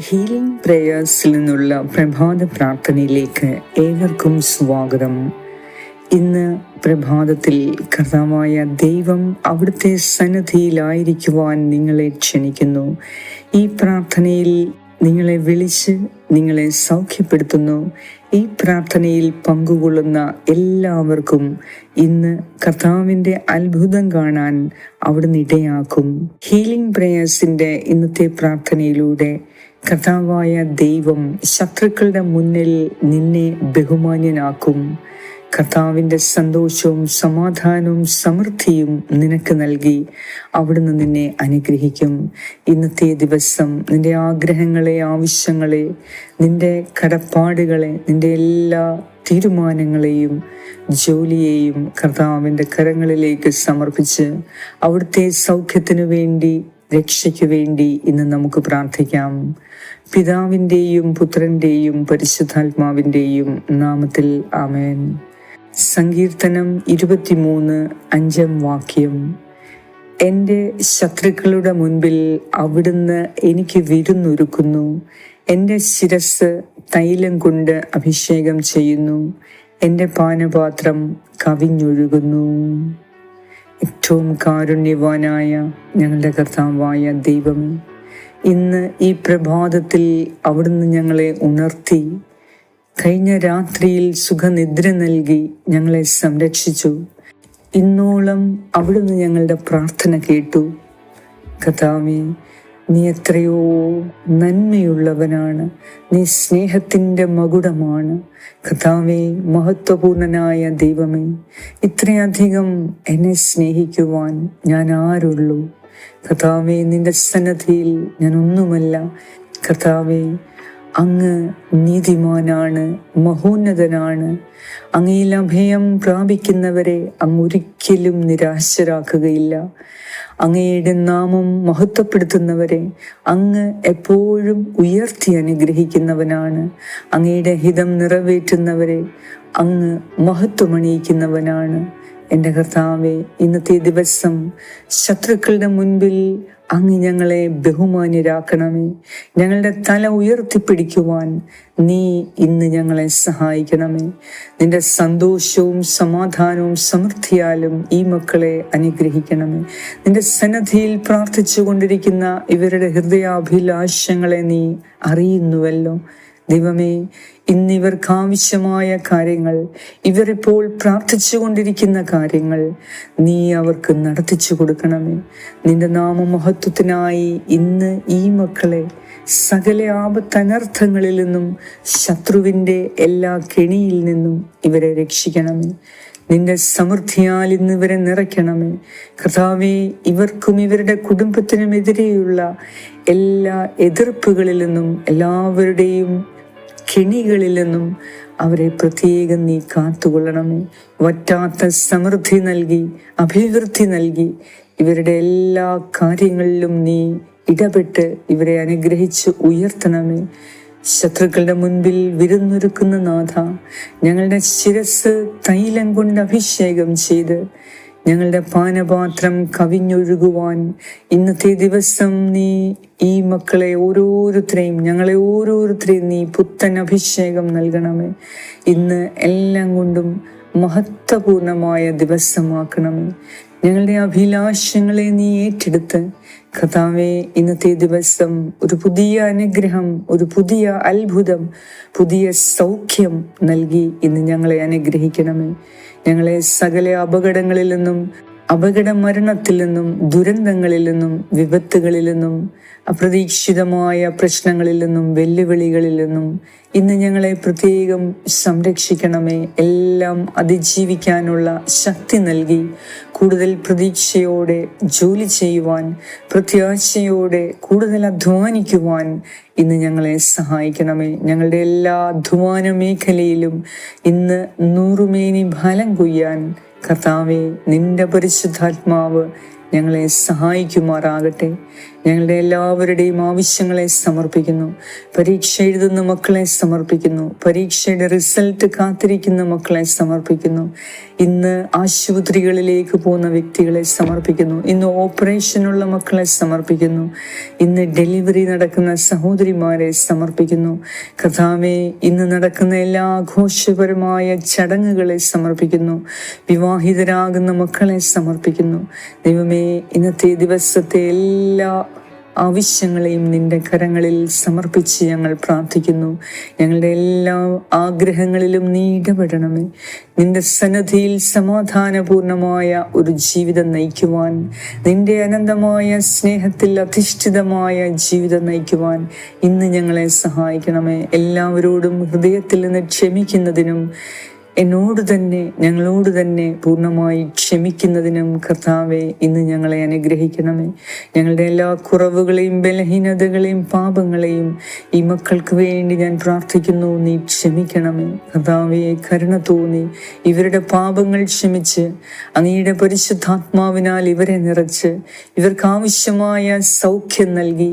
Healing പ്രേയേഴ്സിൽ നിന്നുള്ള പ്രഭാത പ്രാർത്ഥനയിലേക്ക് ഏവർക്കും സ്വാഗതം. ഇന്ന് പ്രഭാതത്തിൽ കർത്താവായ ദൈവം അവിടുത്തെ സന്നദ്ധിയിലായിരിക്കുവാൻ നിങ്ങളെ ക്ഷണിക്കുന്നു. ഈ പ്രാർത്ഥനയിൽ നിങ്ങളെ വിളിച്ച് നിങ്ങളെ സൗഖ്യപ്പെടുത്തുന്നു. ഈ പ്രാർത്ഥനയിൽ പങ്കുകൊള്ളുന്ന എല്ലാവർക്കും ഇന്ന് കർത്താവിന്റെ അത്ഭുതം കാണാൻ അവിടുന്ന് ഇടയാക്കും. ഹീലിംഗ് പ്രേയേഴ്സിന്റെ ഇന്നത്തെ പ്രാർത്ഥനയിലൂടെ കർത്താവായ ദൈവം ശത്രുക്കളുടെ മുന്നിൽ നിന്നെ ബഹുമാന്യനാക്കും. കർത്താവിന്റെ സന്തോഷവും സമാധാനവും സമൃദ്ധിയും നിനക്ക് നൽകി. അവിടുന്ന് നിന്നെ അനുഗ്രഹിക്കും. ഇന്നത്തെ ദിവസം നിന്റെ ആഗ്രഹങ്ങളെ ആവശ്യങ്ങളെ നിന്റെ കടപ്പാടുകളെ നിന്റെ എല്ലാ തീരുമാനങ്ങളെയും ജോലിയെയും കർത്താവിന്റെ കരങ്ങളിലേക്ക് സമർപ്പിച്ച് അവിടുത്തെ സൗഖ്യത്തിനു വേണ്ടി രക്ഷയ്ക്ക് വേണ്ടി ഇന്ന് നമുക്ക് പ്രാർത്ഥിക്കാം. പിതാവിന്റെയും പുത്രന്റെയും പരിശുദ്ധാത്മാവിന്റെയും നാമത്തിൽ ആമേൻ. സങ്കീർത്തനം ഇരുപത്തിമൂന്ന് അഞ്ചാം വാക്യം. എന്റെ ശത്രുക്കളുടെ മുൻപിൽ അവിടുന്ന് എനിക്ക് വിരുന്നൊരുക്കുന്നു. എന്റെ ശിരസ് തൈലം കൊണ്ട് അഭിഷേകം ചെയ്യുന്നു. എന്റെ പാനപാത്രം കവിഞ്ഞൊഴുകുന്നു. ഏറ്റവും കാരുണ്യവാനായ ഞങ്ങളുടെ കർത്താവായ ദൈവമേ ഇന്ന് ഈ പ്രഭാതത്തിൽ അവിടുന്ന് ഞങ്ങളെ ഉണർത്തി കഴിഞ്ഞ രാത്രിയിൽ സുഖനിദ്ര നൽകി ഞങ്ങളെ സംരക്ഷിച്ചു. ഇന്നോളം അവിടുന്ന് ഞങ്ങളുടെ പ്രാർത്ഥന കേട്ടു. കഥാവി നീ എത്രയോ നന്മയുള്ളവനാണ്. നീ സ്നേഹത്തിന്റെ മകുടമാണ്. കഥാവേ മഹത്വപൂർണനായ ദൈവമേ ഇത്രയധികം എന്നെ സ്നേഹിക്കുവാൻ ഞാൻ ആരുള്ളൂ? കഥാവേ നിന്റെ സന്നദ്ധിയിൽ ഞാൻ ഒന്നുമല്ല. കഥാവേ അങ്ങ് നീതിമാനാണ് മഹോന്നതനാണ്. അങ്ങയിൽ അഭയം പ്രാപിക്കുന്നവരെ അങ്ങ് ഒരിക്കലും നിരാശരാക്കുകയില്ല. അങ്ങയുടെ നാമം മഹത്വപ്പെടുത്തുന്നവരെ അങ്ങ് എപ്പോഴും ഉയർത്തി അനുഗ്രഹിക്കുന്നവനാണ്. അങ്ങയുടെ ഹിതം നിറവേറ്റുന്നവരെ അങ്ങ് മഹത്വമണിയിക്കുന്നവനാണ്. എന്റെ കർത്താവെ ഇന്നത്തെ ദിവസം ശത്രുക്കളുടെ മുൻപിൽ അങ്ങ് ഞങ്ങളെ ബഹുമാന്യരാക്കണമേ. ഞങ്ങളുടെ തല ഉയർത്തിപ്പിടിക്കുവാൻ നീ ഇന്ന് ഞങ്ങളെ സഹായിക്കണമേ. നിന്റെ സന്തോഷവും സമാധാനവും സമൃദ്ധിയാലും ഈ മക്കളെ അനുഗ്രഹിക്കണമേ. നിന്റെ സന്നദ്ധിയിൽ പ്രാർത്ഥിച്ചു കൊണ്ടിരിക്കുന്ന ഇവരുടെ ഹൃദയാഭിലാഷങ്ങളെ നീ അറിയുന്നുവല്ലോ. ദൈവമേ ഇന്നിവർക്ക് ആവശ്യമായ കാര്യങ്ങൾ ഇവരിപ്പോൾ പ്രാർത്ഥിച്ചു കൊണ്ടിരിക്കുന്ന കാര്യങ്ങൾ നീ അവർക്ക് നടത്തിച്ചു കൊടുക്കണമേ. നിന്റെ നാമമഹത്വത്തിനായി ഇന്ന് ഈ മക്കളെ സകല ആപത്തനർത്ഥങ്ങളിൽ നിന്നും ശത്രുവിന്റെ എല്ലാ കെണിയിൽ നിന്നും ഇവരെ രക്ഷിക്കണമേ. നിന്റെ സമൃദ്ധിയാൽ ഇന്ന് ഇവരെ നിറയ്ക്കണമേ. കർത്താവെ ഇവർക്കും ഇവരുടെ കുടുംബത്തിനുമെതിരെയുള്ള എല്ലാ എതിർപ്പുകളിൽ നിന്നും എല്ലാവരുടെയും കെണികളിൽ നിന്നും അവരെ പ്രത്യേകം നീ കാത്തുകൊള്ളണമേ. വറ്റാത്ത സമൃദ്ധി നൽകി അഭിവൃദ്ധി നൽകി ഇവരുടെ എല്ലാ കാര്യങ്ങളിലും നീ ഇടപെട്ട് ഇവരെ അനുഗ്രഹിച്ച് ഉയർത്തണമേ. ശത്രുക്കളുടെ മുൻപിൽ വിരുന്നൊരുക്കുന്ന നാഥ ഞങ്ങളുടെ ശിരസ് തൈലം കൊണ്ട് അഭിഷേകം ചെയ്ത് ഞങ്ങളുടെ പാനപാത്രം കവിഞ്ഞൊഴുകുവാൻ ഇന്നത്തെ ദിവസം നീ ഈ മക്കളെ ഓരോരുത്തരെയും ഞങ്ങളെ ഓരോരുത്തരെയും നീ പുത്തൻ അഭിഷേകം നൽകണമേ. ഇന്ന് എല്ലാം കൊണ്ടും മഹത്വപൂർണമായ ദിവസമാക്കണമേ. ഞങ്ങളുടെ അഭിലാഷങ്ങളെ നീ ഏറ്റെടുത്ത് കഥാവെ ഇന്നത്തെ ദിവസം ഒരു പുതിയ അനുഗ്രഹം ഒരു പുതിയ അത്ഭുതം പുതിയ സൗഖ്യം നൽകി ഇന്ന് ഞങ്ങളെ അനുഗ്രഹിക്കണമേ. ഞങ്ങളെ സകല അപകടങ്ങളിൽ നിന്നും അപകട മരണത്തിൽ നിന്നും ദുരന്തങ്ങളിൽ നിന്നും വിപത്തുകളിൽ നിന്നും അപ്രതീക്ഷിതമായ പ്രശ്നങ്ങളിൽ നിന്നും വെല്ലുവിളികളിൽ നിന്നും ഇന്ന് ഞങ്ങളെ പ്രത്യേകം സംരക്ഷിക്കണമേ. എല്ലാം അതിജീവിക്കാനുള്ള ശക്തി നൽകി കൂടുതൽ പ്രതീക്ഷയോടെ ജോലി ചെയ്യുവാൻ പ്രത്യാശയോടെ കൂടുതൽ അധ്വാനിക്കുവാൻ ഇന്ന് ഞങ്ങളെ സഹായിക്കണമേ. ഞങ്ങളുടെ എല്ലാ അധ്വാന മേഖലയിലും ഇന്ന് നൂറുമേനി ഫലം കൊയ്യാൻ കർത്താവെ നിന്റെ പരിശുദ്ധാത്മാവ് ഞങ്ങളെ സഹായിക്കുമാറാകട്ടെ. ഞങ്ങളുടെ എല്ലാവരുടെയും ആവശ്യങ്ങളെ സമർപ്പിക്കുന്നു. പരീക്ഷ എഴുതുന്ന മക്കളെ സമർപ്പിക്കുന്നു. പരീക്ഷയുടെ റിസൾട്ട് കാത്തിരിക്കുന്ന മക്കളെ സമർപ്പിക്കുന്നു. ഇന്ന് ആശുപത്രികളിലേക്ക് പോകുന്ന വ്യക്തികളെ സമർപ്പിക്കുന്നു. ഇന്ന് ഓപ്പറേഷനുള്ള മക്കളെ സമർപ്പിക്കുന്നു. ഇന്ന് ഡെലിവറി നടക്കുന്ന സഹോദരിമാരെ സമർപ്പിക്കുന്നു. കഥാവെ ഇന്ന് നടക്കുന്ന എല്ലാ ആഘോഷപരമായ ചടങ്ങുകളെ സമർപ്പിക്കുന്നു. വിവാഹിതരാകുന്ന മക്കളെ സമർപ്പിക്കുന്നു. ദൈവമേ ഇന്നത്തെ ദിവസത്തെ എല്ലാ ആവശ്യങ്ങളെയും നിന്റെ കരങ്ങളിൽ സമർപ്പിച്ച് ഞങ്ങൾ പ്രാർത്ഥിക്കുന്നു. ഞങ്ങളുടെ എല്ലാ ആഗ്രഹങ്ങളിലും നീ ഇടപെടണമേ. നിന്റെ സന്നദ്ധിയിൽ സമാധാനപൂർണമായ ഒരു ജീവിതം നയിക്കുവാൻ നിന്റെ അനന്തമായ സ്നേഹത്തിൽ അധിഷ്ഠിതമായ ജീവിതം നയിക്കുവാൻ ഇന്ന് ഞങ്ങളെ സഹായിക്കണമേ. എല്ലാവരോടും ഹൃദയത്തിൽ നിന്ന് ക്ഷമിക്കുന്നതിനും എന്നോട് തന്നെ ഞങ്ങളോട് തന്നെ പൂർണമായി ക്ഷമിക്കുന്നതിനും കർത്താവെ ഇന്ന് ഞങ്ങളെ അനുഗ്രഹിക്കണമേ. ഞങ്ങളുടെ എല്ലാ കുറവുകളെയും ബലഹീനതകളെയും പാപങ്ങളെയും ഈ മക്കൾക്ക് വേണ്ടി ഞാൻ പ്രാർത്ഥിക്കുന്നു നീ ക്ഷമിക്കണമേ. കർത്താവെ കരുണ തോന്നി ഇവരുടെ പാപങ്ങൾ ക്ഷമിച്ച് അങ്ങയുടെ പരിശുദ്ധാത്മാവിനാൽ ഇവരെ നിറച്ച് ഇവർക്ക് ആവശ്യമായ സൗഖ്യം നൽകി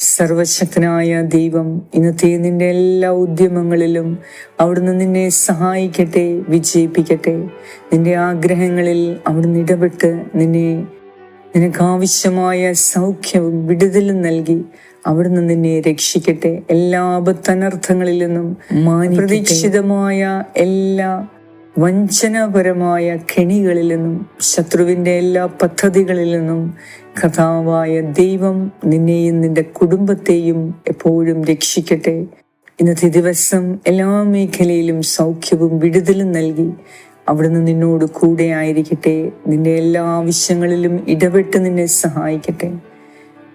സർവശക്തനായ ദൈവം ഇന്നത്തെ നിന്റെ എല്ലാ ഉദ്യമങ്ങളിലും അവിടുന്ന് നിന്നെ സഹായിക്കട്ടെ വിജയിപ്പിക്കട്ടെ. നിന്റെ ആഗ്രഹങ്ങളിൽ അവിടുന്ന് ഇടപെട്ട് നിന്നെ നിനക്കാവശ്യമായ സൗഖ്യവും വിടുതലും നൽകി അവിടുന്ന് നിന്നെ രക്ഷിക്കട്ടെ. എല്ലാ അബദ്ധനർത്ഥങ്ങളിൽ നിന്നും പ്രതീക്ഷിതമായ എല്ലാ വഞ്ചനപരമായ കെണികളിൽ നിന്നും ശത്രുവിന്റെ എല്ലാ പദ്ധതികളിൽ നിന്നും കഥാവായ ദൈവം നിന്നെയും നിന്റെ കുടുംബത്തെയും എപ്പോഴും രക്ഷിക്കട്ടെ. ഇന്നത്തെ ദിവസം എല്ലാ മേഖലയിലും സൗഖ്യവും വിടുതലും നൽകി അവിടുന്ന് നിന്നോട് കൂടെ ആയിരിക്കട്ടെ. നിന്റെ എല്ലാ ആവശ്യങ്ങളിലും ഇടപെട്ട് നിന്നെ സഹായിക്കട്ടെ.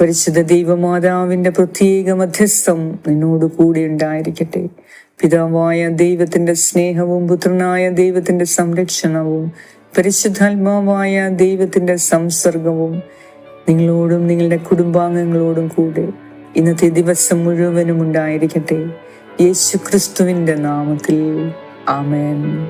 പരിശുദ്ധ ദൈവമാതാവിന്റെ പ്രത്യേക മധ്യസ്ഥം നിന്നോട് കൂടെ ഉണ്ടായിരിക്കട്ടെ. പിതാവായ ദൈവത്തിന്റെ സ്നേഹവും പുത്രനായ ദൈവത്തിന്റെ സംരക്ഷണവും പരിശുദ്ധാത്മാവായ ദൈവത്തിന്റെ സംസർഗവും നിങ്ങളോടും നിങ്ങളുടെ കുടുംബാംഗങ്ങളോടും കൂടെ ഇന്നത്തെ ദിവസം മുഴുവനും ഉണ്ടായിരിക്കട്ടെ. യേശു ക്രിസ്തുവിന്റെ നാമത്തിൽ. ആമേൻ.